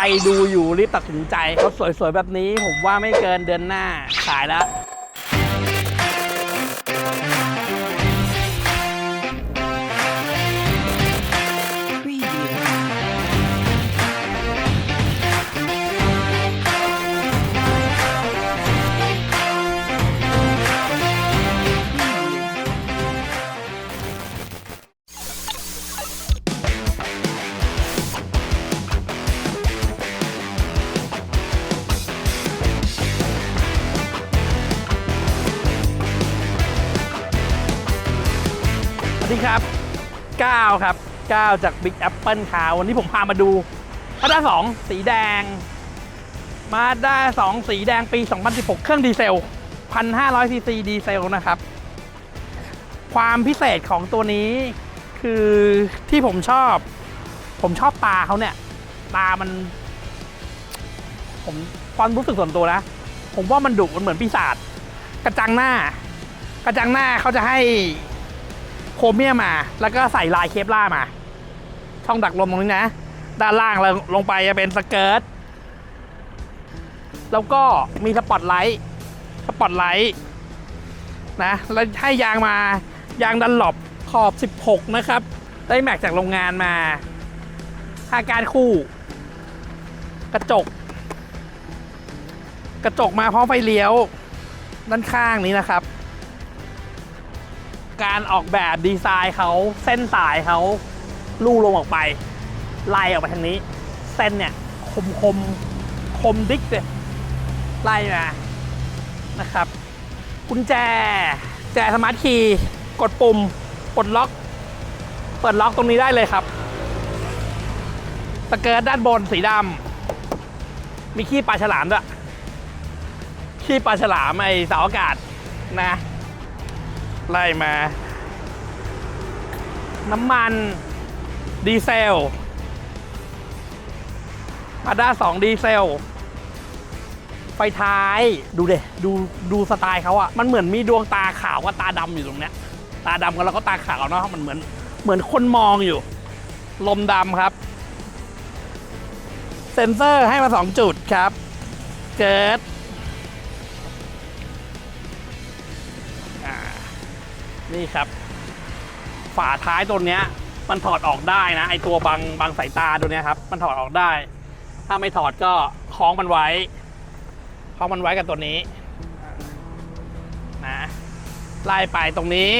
รดูอยู่รีบตัดสินใจรถสวยๆแบบนี้ผมว่าไม่เกินเดือนหน้าขายแล้ว ครับ9ครับ9จาก Big Apple คาวันนี้ผมพามาดูมาด้า2สีแดง มาด้า2สีแดงปี 2016 เครื่องดีเซล 1,500ซีซีดีเซลนะครับ ความพิเศษของตัวนี้คือที่ผมชอบ ผมชอบตาเขาเนี่ย ตามัน ผมความรู้สึกส่วนตัวนะ ผมว่ามันดุมันเหมือนปีศาจกระจังหน้า กระจังหน้าเขาจะให้ โครเมียมมา แล้วก็ใส่ลายเคปล่ามา ช่องดักลมตรงนี้นะ ด้านล่างเราลงไปจะเป็นสเกิร์ต แล้วก็มีสปอตไลท์ สปอตไลท์นะ แล้วให้ยางมายางดันหลบขอบ 16 นะครับ ได้แม็กจากโรงงานมาอาการคู่ กระจก กระจกมาพร้อมไฟเลี้ยว ด้านข้างนี้นะครับ การออกแบบดีไซน์เขาเส้นสายเขาลู่ลงออกไปไล่ออกไปทางนี้ เส้นเนี่ยคมคมคมดิกเลยไล่มานะครับกุญแจแจสมาร์ทคีย์กดปุ่มปลดล็อก เปิดล็อกตรงนี้ได้เลยครับสเกิร์ตด้านบนสีดำมีขี้ปลาฉลามด้วยขี้ปลาฉลามไอเสาอากาศนะ ไล่มา น้ำมัน ดีเซลมาด้าสองดีเซล ไฟท้ายดูเดดูดูสไตล์เขาอะมันเหมือนมีดวงตาขาวกับตาดำอยู่ตรงเนี้ย ตาดำกันแล้วก็ตาขาวเนาะมันเหมือนเหมือนคนมองอยู่ ลมดำครับ เซ็นเซอร์ให้มาสองจุดครับ เกิด นี่ครับ ฝาท้ายตัวเนี้ย มันถอดออกได้นะ ไอตัวบังบังสายตาตัวเนี้ยครับ มันถอดออกได้ ถ้าไม่ถอดก็คล้องมันไว้คล้องมันไว้กับตัวนี้นะไล่ไปตรงนี้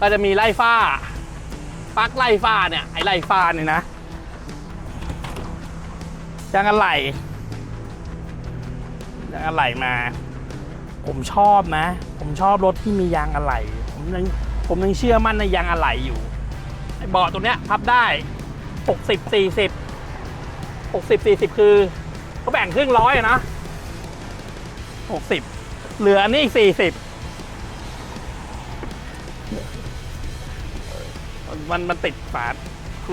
ก็จะมีไล่ฝ้าปลั๊กไล่ฝ้าเนี่ยไอไล่ฝ้าเนี่ยนะยางอะไหล่ยางอะไหล่มา ผมชอบนะ ผมชอบรถที่มียางอะไหล่ผมยังผมยังเชื่อมั่นในยางอะไหล่อยู่เบาะตัวเนี้ยพับได้ 60 40 60 40 คือเขาแบ่งครึ่งร้อยอะนะ 60 เหลืออันนี่อีก40 มันมันติดฝา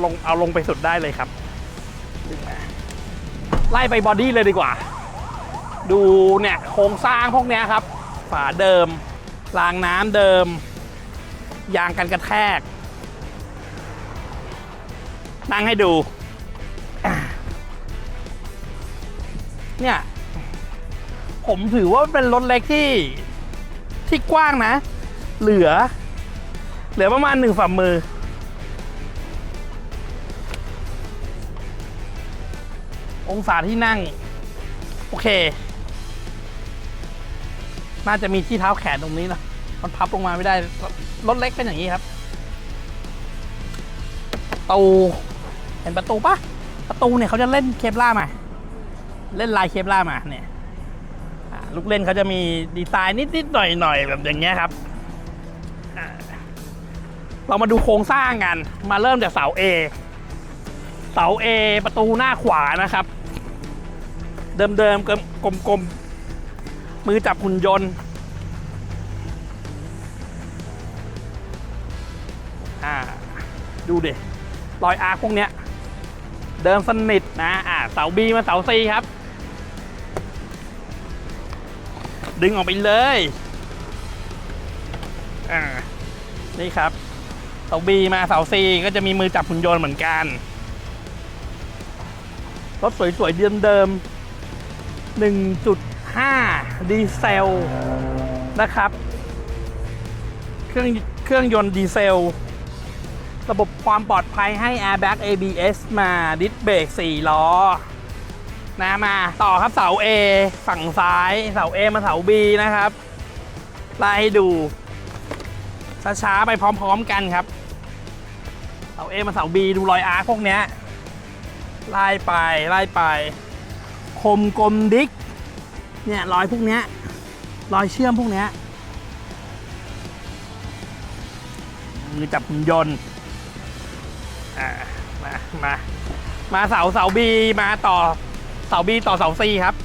ลงเอาลงไปสุดได้เลยครับ ไล่ไปบอดี้เลยดีกว่า ดูเนี่ยโครงสร้างพวกนี้ครับ ฝาเดิม รางน้ำเดิม ยางกันกระแทก นั่งให้ดู เนี่ย ผมถือว่าเป็นรถเล็กที่ที่กว้างนะ เหลือ เหลือประมาณหนึ่งฝ่ามือองศาที่นั่ง โอเค น่าจะมีที่เท้าแขนตรงนี้นะมันพับลงมาไม่ได้รถเล็กเป็นอย่างนี้ครับประตูเห็นประตูปะประตูเนี่ยเขาจะเล่นเคปล่ามา เล่นลายเคปล่ามาเนี่ยลูกเล่นเขาจะมีดีไซน์นิดๆหน่อยๆแบบอย่างเงี้ยครับเรามาดูโครงสร้างกัน มาเริ่มจากเสา A เสา A ประตูหน้าขวานะครับ เดิมๆกลมๆ มือจับหุ่นยนต์อ่าดูดิรอยอาร์คพวกเนี้ย เดิมสนิทนะอ่าเสาบีมาเสาซีครับ ดึงออกไปเลยอ่านี่ครับเสาบีมาเสาซีก็จะมีมือจับหุ่นยนต์เหมือนกันรถสวยๆเดิมๆ 1.5 ดีเซลนะครับ เครื่องเครื่องยนต์ดีเซล ระบบความปลอดภัยให้ Airbag ABS มาดิสเบรก4ล้อนะมาต่อครับเสา A ฝั่งซ้ายเสา A มาเสา B นะครับไล่ให้ดูช้าๆไปพร้อมๆกันครับเสา A มาเสา B ดูรอยอาร์พวกเนี้ยไล่ไปไล่ไป คมกลมดิก เนี่ยรอยพวกเนี้ยรอยเชื่อมพวกเนี้ยมือจับหุ่นยนต์มา มา มาเสาเสา B มาต่อเสา B ต่อเสา C ครับ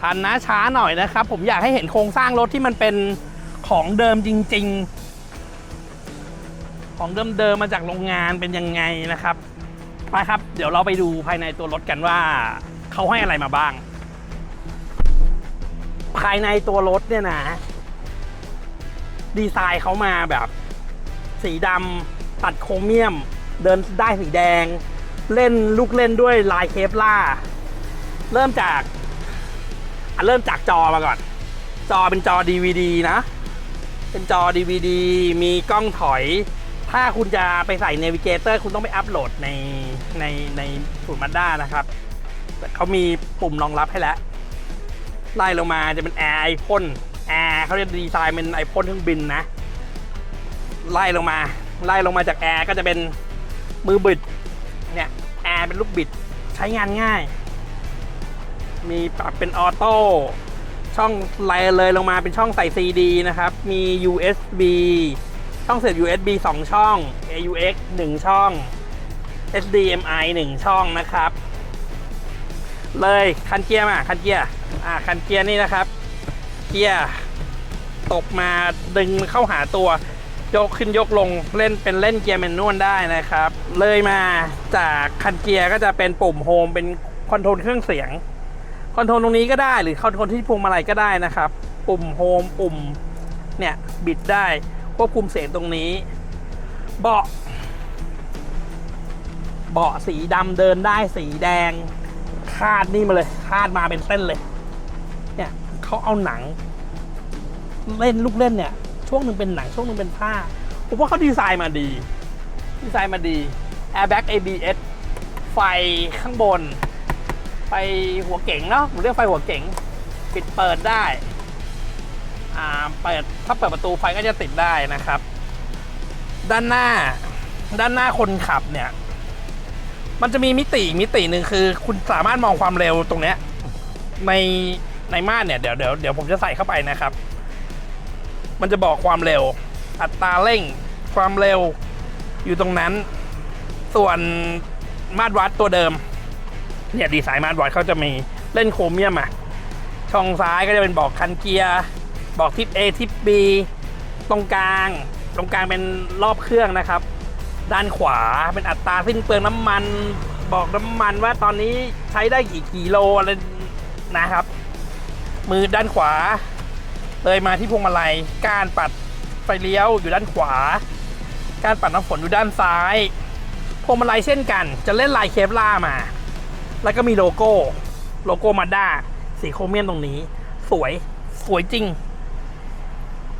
ทันนะช้าหน่อยนะครับ ผมอยากให้เห็นโครงสร้างรถที่มันเป็นของเดิมจริง ๆ ของเดิมๆมาจากโรงงานเป็นยังไงนะครับไปครับ เดี๋ยวเราไปดูภายในตัวรถกันว่าเขาให้อะไรมาบ้าง ภายในตัวรถเนี่ยนะ ดีไซน์เขามาแบบ สีดำตัดโครเมียม เดินได้สีแดง เล่นลูกเล่นด้วยลายเคปล่า เริ่มจากเริ่มจากจอมาก่อน จอเป็นจอ DVD นะ เป็นจอ DVD มีกล้องถอย ถ้าคุณจะไปใส่ Navigator คุณต้องไปอัปโหลดในในในศูนย์มาด้านะครับเขามีปุ่มรองรับให้แล้ว ไล่ลงมาจะเป็นแอร์ไอพ่นแอร์เขาเรียกดีไซน์เป็นไอพ่นเครื่องบินนะ ไล่ลงมา ไล่ลงมาจากแอร์ก็จะเป็นมือบิด เนี่ยแอร์เป็นลูกบิดใช้งานง่าย มีปรับเป็นออโต้ช่องไล่เลยลงมาเป็นช่องใส่ CD นะครับ มี USB ช่องเสียบ USB 2 ช่อง AUX 1 ช่อง HDMI 1 ช่องนะครับ เลยคันเกียร์มาคันเกียร์อ่าคันเกียร์นี่นะครับ เกียร์ตบมาดึงเข้าหาตัวยกขึ้นยกลงเล่นเป็นเล่นเกียร์แมนนวลได้นะครับ เลยมาจากคันเกียร์ก็จะเป็นปุ่มโฮมเป็นคอนโทรลเครื่องเสียงคอนโทรลตรงนี้ก็ได้หรือคอนโทรลที่พวงมาลัยก็ได้นะครับ ปุ่มโฮมปุ่มเนี่ยบิดได้ ควบคุมเสียงตรงนี้ เบาะ เบาะสีดำเดินได้สีแดง คาดนี่มาเลย คาดมาเป็นเส้นเลย เนี่ยเขาเอาหนัง เล่นลูกเล่นเนี่ย ช่วงหนึ่งเป็นหนังช่วงหนึ่งเป็นผ้าผมว่าเขาดีไซน์มาดี ดีไซน์มาดี Airbag ABS ไฟข้างบน ไฟหัวเก๋งเนาะผมเรียกไฟหัวเก๋ง ปิดเปิดได้ อ่าเปิดถ้าเปิดประตูไฟก็จะติดได้นะครับ ด้านหน้าด้านหน้าคนขับเนี่ย มันจะมีมิติอีกมิติหนึ่งคือ คุณสามารถมองความเร็วตรงเนี้ยในในม่านเนี่ยเดี๋ยวเดี๋ยวเดี๋ยวผมจะใส่เข้าไปนะครับ มันจะบอกความเร็ว อัตราเร่ง ความเร็วอยู่ตรงนั้น ส่วนมาตรวัดตัวเดิม เนี่ยดีไซน์มาตรวัดเขาจะมีเล่นโครเมียมอะช่องซ้ายก็จะเป็นบอกคันเกียร์ บอกทิป A ทิป B ตรงกลาง ตรงกลางเป็นรอบเครื่องนะครับ ด้านขวาเป็นอัตราสิ้นเปลืองน้ำมัน บอกน้ำมันว่าตอนนี้ใช้ได้กี่กิโลอะไรนะครับ มือด้านขวา เลยมาที่พวงมาลัยการปัดไฟเลี้ยวอยู่ด้านขวา การปัดน้ำฝนอยู่ด้านซ้ายพวงมาลัยเช่นกัน จะเล่นลายเคปล่ามา แล้วก็มีโลโก้ โลโก้มาด้าสีโครเมียมตรงนี้ สวย สวยจริง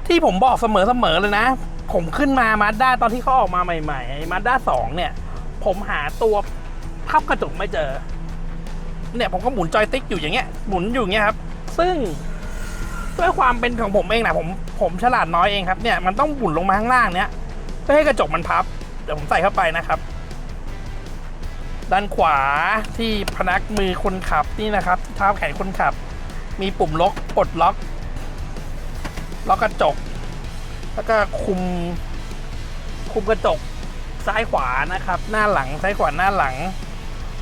ที่ผมบอกเสมอๆเลยนะ ผมขึ้นมามาด้าตอนที่เขาออกมาใหม่ๆมาด้าสองเนี่ย ผมหาตัวพับกระจกไม่เจอ เนี่ยผมก็หมุนจอยติ๊กอยู่อย่างเงี้ยหมุนอยู่อย่างเงี้ยครับ ซึ่งด้วยความเป็นของผมเองนะผมผมฉลาดน้อยเองครับเนี่ยมันต้องหมุนลงมาข้างล่างเนี้ยเพื่อให้กระจกมันพับ เดี๋ยวผมใส่เข้าไปนะครับ ด้านขวาที่พนักมือคนขับนี่นะครับ เท้าแขนคนขับ มีปุ่มล็อกปลดล็อก ล็อกกระจก แล้วก็คุม คุมกระจกซ้ายขวานะครับ หน้าหลังซ้ายขวาหน้าหลัง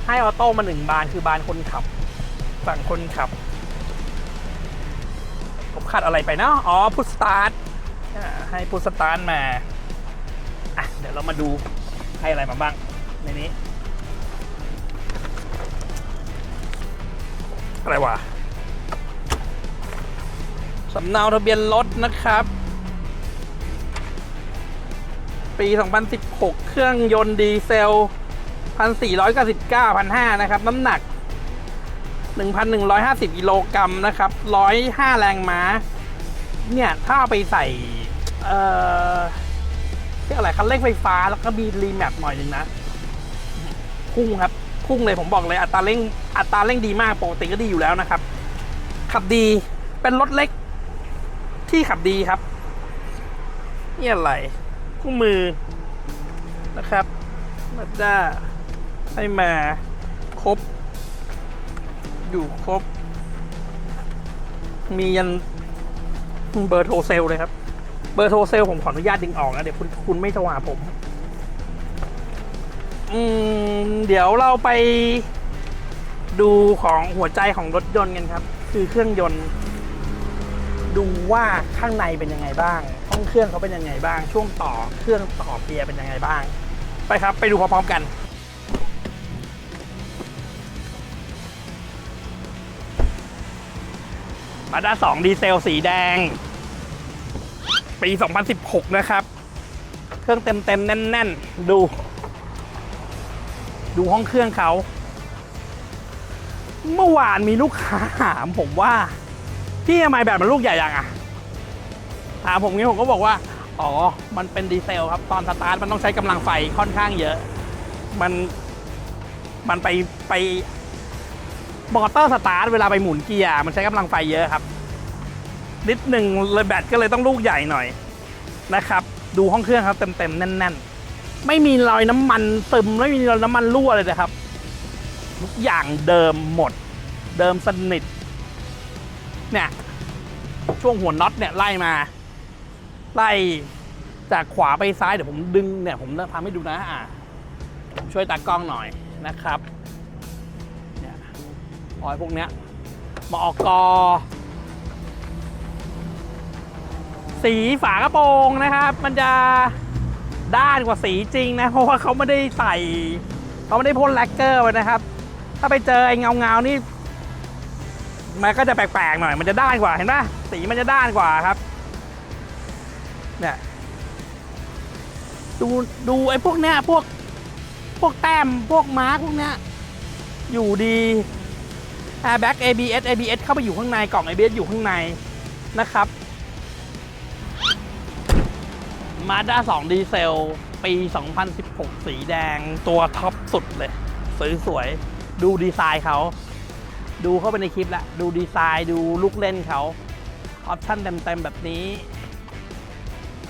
ให้ออโต้มาหนึ่งบานคือบานคนขับ ฝั่งคนขับ ผมขาดอะไรไปเนาะอ๋อพุทสตาร์ทให้พุทสตาร์ทมาอะเดี๋ยวเรามาดูให้อะไรมาบ้างในนี้ อะไรวะ สำเนาทะเบียนรถนะครับ ปี 2016 เครื่องยนต์ดีเซล 1,499 1,500นะครับ น้ำหนัก 1,150กิโลกรัมนะครับ 105 แรงม้า เนี่ย ถ้าเอาไปใส่ เอ่อเรียกอะไรคันเร่งไฟฟ้าแล้วก็มีรีแมปหน่อยหนึ่งนะพุ่งครับพุ่งเลยผมบอกเลยอัตราเร่งอัตราเร่งดีมากปกติก็ดีอยู่แล้วนะครับ ขับดีเป็นรถเล็ก ที่ขับดีครับ นี่อะไร คู่มือนะครับมาด้าให้มาครบ อยู่ครบ มียันเบอร์โทรเซลเลยครับ เบอร์โทรเซลผมขออนุญาตดึงออกนะเดี๋ยวคุณคุณไม่โทรหาผม อืม เดี๋ยวเราไปดูของหัวใจของรถยนต์กันครับ คือเครื่องยนต์ ดูว่าข้างในเป็นยังไงบ้าง ห้องเครื่องเขาเป็นยังไงบ้าง ช่วงต่อเครื่องต่อเกียร์เป็นยังไงบ้าง ไปครับ ไปดูพร้อมๆกัน มาด้า2ดีเซลสีแดง ปี 2016 นะครับ เครื่องเต็มๆ แน่นๆ ดู ดูห้องเครื่องเขา เมื่อวานมีลูกค้าถามผมว่า พี่ทำไมแบบมันลูกใหญ่ยังอะถามผมงี้ผมก็บอกว่า อ๋อ มันเป็นดีเซลครับ ตอนสตาร์ทมันต้องใช้กำลังไฟค่อนข้างเยอะ มัน มันไปไปมอเตอร์สตาร์ทเวลาไปหมุนเกียร์มันใช้กำลังไฟเยอะครับ นิดหนึ่งเลยแบตก็เลยต้องลูกใหญ่หน่อยนะครับ ดูห้องเครื่องครับเต็มๆแน่น ๆ ไม่มีรอยน้ำมันซึมไม่มีรอยน้ำมันรั่วเลยนะครับ ทุกอย่างเดิมหมด เดิมสนิท เนี่ย ช่วงหัวน็อตเนี่ยไล่มา ไล่จากขวาไปซ้ายเดี๋ยวผมดึงเนี่ยผมทำให้ดูนะอะช่วยตากล้องหน่อยนะครับเนี่ยรอยพวกเนี้ยมอกอ สีฝากระโปรงนะครับ มันจะด้านกว่าสีจริงนะ เพราะว่าเขาไม่ได้ใส่เขาไม่ได้พ่นแลกเกอร์ไว้นะครับ ถ้าไปเจอไอ้เงาเงานี่ มันก็จะแปลกๆหน่อยมันจะด้านกว่าเห็นปะสีมันจะด้านกว่าครับเนี่ยดูดูไอ้พวกเนี้ยพวกพวกแต้มพวกมาร์กพวกเนี้ยอยู่ดี airbag ABS ABS เข้าไปอยู่ข้างในกล่อง ABS อยู่ข้างในนะครับมาด้า2ดีเซล ปี 2016 สีแดงตัวท็อปสุดเลย สวยๆ ดูดีไซน์เขา ดูเข้าไปในคลิปละดูดีไซน์ดูลูกเล่นเขาออปชั่นเต็มๆแบบนี้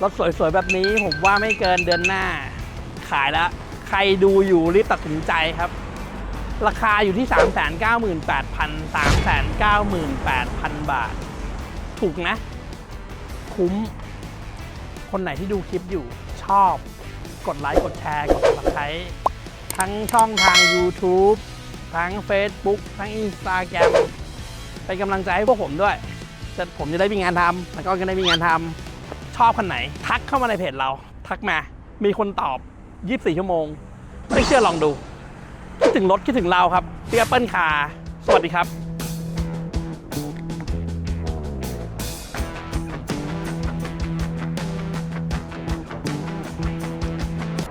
รถสวยๆ แบบนี้ผมว่าไม่เกินเดือนหน้า ขายแล้ว ใครดูอยู่รีบตัดสินใจครับ ราคาอยู่ที่ 398,000 398,000 บาท ถูกนะ คุ้ม คนไหนที่ดูคลิปอยู่ชอบ กดไลค์ กดแชร์ กด subscribe ทั้งช่องทาง YouTube ทั้ง Facebook ทั้ง Instagram เป็นกำลังใจให้พวกผมด้วยจะผมจะได้มีงานทำแล้วก็จะได้มีงานทำชอบคนไหน ทักเข้ามาในเพจเรา ทักมา มีคนตอบ 24 ชั่วโมง ไม่เชื่อลองดู คิดถึงรถคิดถึงเราครับพี่แอปเปิลคาสวัสดีครับ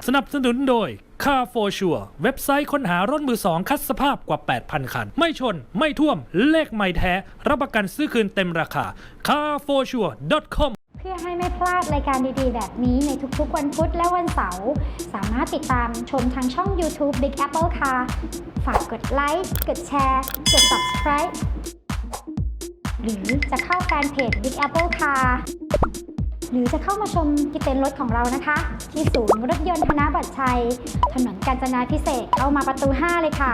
สนับสนุนโดย Car for Sure เว็บไซต์ค้นหารถมือสองคัดสภาพกว่า 8,000 คัน ไม่ชน ไม่ท่วม เลขไม่แท้ รับประกันซื้อคืนเต็มราคา carforsure.com เพื่อให้ไม่พลาดรายการดีๆ แบบนี้ในทุกๆ วันพุธและวันเสาร์ สามารถติดตามชมทางช่อง YouTube Big Apple Car ฝากกดไลค์ กดแชร์ กด Subscribe หรือจะเข้าแฟนเพจ Big Apple Car หรือจะเข้ามาชมที่เต็นท์รถของเรานะคะ ที่ศูนย์รถยนต์ธนบัตรชัย ถนนกาญจนาพิเศษเข้ามาประตู 5 เลยค่ะ